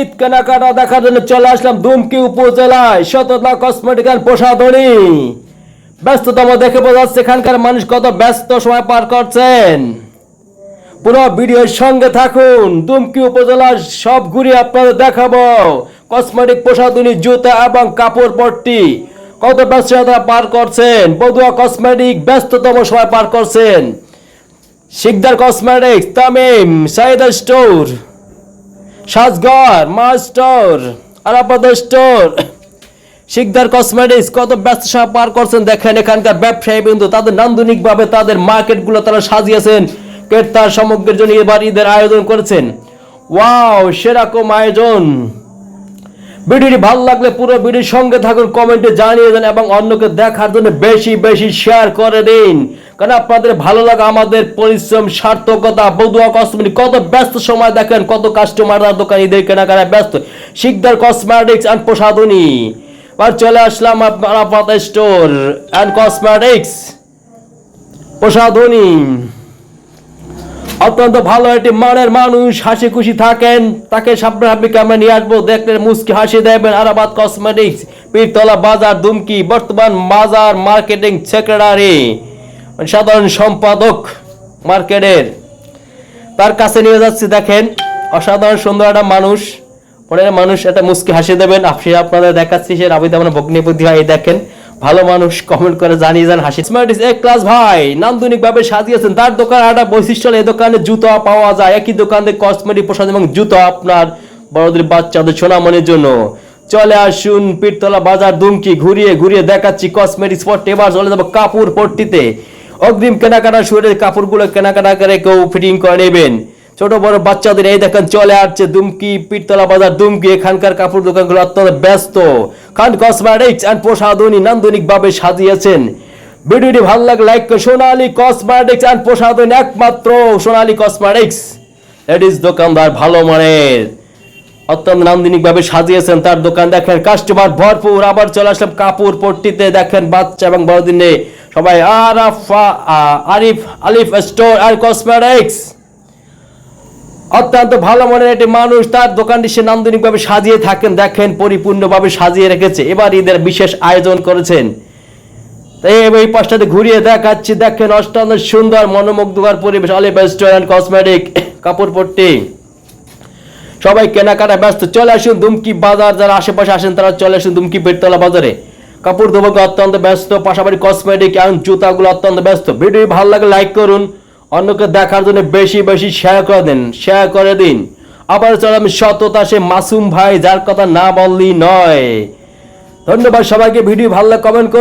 ঈদ কেনাকাটা দেখার জন্য চলে আসলাম দুমকি উপজেলায়। শততা কসমেটিক্যাল প্রসাধনী ব্যস্ততম দেখে বোঝা যাচ্ছে এখানকার মানুষ কত ব্যস্ত সময় পার করছেন। পুরো ভিডিওর সঙ্গে থাকুন দুমকি উপজেলার সব ঘুরে আপনাদের দেখাবো। কসমেটিক প্রসাধনী জুতা এবং কাপড় পট্টি। কত ব্যস্ততা পার করছেন? বদুয়া কসমেটিক ব্যস্ততম সময় পার করছেন। Sikdar cosmetics Tamim Saida store. Sajghar, master আরাপাদ store. Sikdar cosmetics, কত ব্যস্ত সময় পার করছেন দেখেন এখানকার ব্যবসায়ী বিন্দু, তাদের নান্দনিকভাবে তাদের মার্কেটগুলো তারা সাজিয়েছেন। ক্রেতার সামগ্রীর জন্য এবার ঈদের আয়োজন করেছেন। ওয়াও, সেরকম আয়োজন। ভিডিওটি ভালো লাগলে পুরো ভিডিওর সঙ্গে থাকুন, কমেন্টে জানিয়ে দেন এবং অন্যকে দেখার জন্য বেশি বেশি শেয়ার করে দিন। কারণ আপনাদের ভালো লাগা, আমাদের পরিশ্রম, সার্থকতা বদুয়া কসমেটিক কত ব্যস্ত সময় দেখেন, কত কাস্টমাররা দোকানিদের কেনাকাটায় ব্যস্ত। শিকদার কসমেটিক্স অ্যান্ড প্রসাধনী। আর চলে আসলাম আপনার স্টোর অ্যান্ড কসমেটিক্স প্রসাধনী। অত্যন্ত ভালো একটি মানের মানুষ, হাসি খুশি থাকেন। তাকে সামনে সামনে আমরা নিয়ে আসব। দেখলে মুসকি হাসি দেবেন আরাবাদ কসমেটিক্স, পীরতলা বাজার, দুমকি, বর্তমান বাজার মার্কেটিং সেক্রেটারি, সাধারণ সম্পাদক মার্কেটের। তার কাছে নিয়ে যাচ্ছি, দেখেন, অসাধারণ সুন্দর একটা মানুষ। পরে মানুষ একটা মুসকি হাসি দেবেন। আপনি, আপনাদের দেখাচ্ছি সে রাবিদ আমার ভগ্নিপতি হয় দেখেন ভালো মানুষ কমেন্ট করে জানিয়ে যান হাসি। স্মার্ট এ ক্লাস ভাই নান্দনিক ভাবে সাজিয়েছেন। তার দোকান একটা বৈশিষ্ট্য এই দোকানে জুতো পাওয়া যায়। একই দোকানে কসমেটিক প্রসাদ এবং জুতো আপনার বড়দের বাচ্চাদের সোনামনির জন্য। চলে আসুন পীরতলা বাজার দুমকি ঘুরিয়ে ঘুরিয়ে দেখাচ্ছি কসমেটিক স্পট এবার চলে যাব কাপড় পট্টিতে। অগ্রিম কেনাকাটা শুরু কাপড়গুলো কেনাকাটা করে কেউ ফিটিং করে নেবেন। ছোট বড় বাচ্চাদের এই দেখেন চলে আসছে দুমকি, পীরতলা বাজার, দুমকি। এখানকার কাপড় দোকানগুলো অত্যন্ত ব্যস্ত। খান কসমেটিক্স অ্যান্ড প্রসাধনী নান্দনিক ভাবে সাজিয়েছেন। ভিডিওটি ভালো লাগে লাইক সোনালী কসমেটিক্স অ্যান্ড প্রসাধনী একমাত্র সোনালী কসমেটিক্স লেডিস দোকানদার ভালো মানের। অত্যন্ত নান্দনিক ভাবে সাজিয়েছেন তার দোকান। দেখেন কাস্টমার ভরপুর। আবার চলে আসলাম কাপড় পট্টিতে। দেখেন বাচ্চা এবং বড়দিনে সবাই আরাফা আরিফ, আলিফ স্টোর আর কসমেটিক্স অত্যন্ত ভালো মনের একটি মানুষ, তার দোকানটি সে নান্দনিকভাবে সাজিয়ে থাকেন। দেখেন, পরিপূর্ণভাবে সাজিয়ে রেখেছে। এবার ঈদের বিশেষ আয়োজন করেছেন। তাই এই পাশটাতে ঘুরিয়ে দেখাচ্ছি। দেখেন, অষ্টান্ন সুন্দর, মনোমুগ্ধকর পরিবেশ। অলিভ রেস্টুরেন্ট কসমেটিক কাপড় পট্টি। সবাই কেনাকাটা ব্যস্ত। চলে আসুন দুমকি বাজার। যারা আশেপাশে আসেন, তারা চলে আসুন দুমকি বেরতলা বাজারে। কাপড় ধোবকে অত্যন্ত ব্যস্ত। পাশাপাশি কসমেটিক এবং জুতাগুলো অত্যন্ত ব্যস্ত। ভিডিও ভালো লাগে লাইক করুন। অন্যকে দেখার জন্য বেশি বেশি শেয়ার করে দিন, শেয়ার করে দিন। আবার চলাম সততা, সে মাসুম ভাই, যার কথা না বললি নয়। ধন্যবাদ সবাইকে, ভিডিও ভালো লাগে কমেন্ট করুন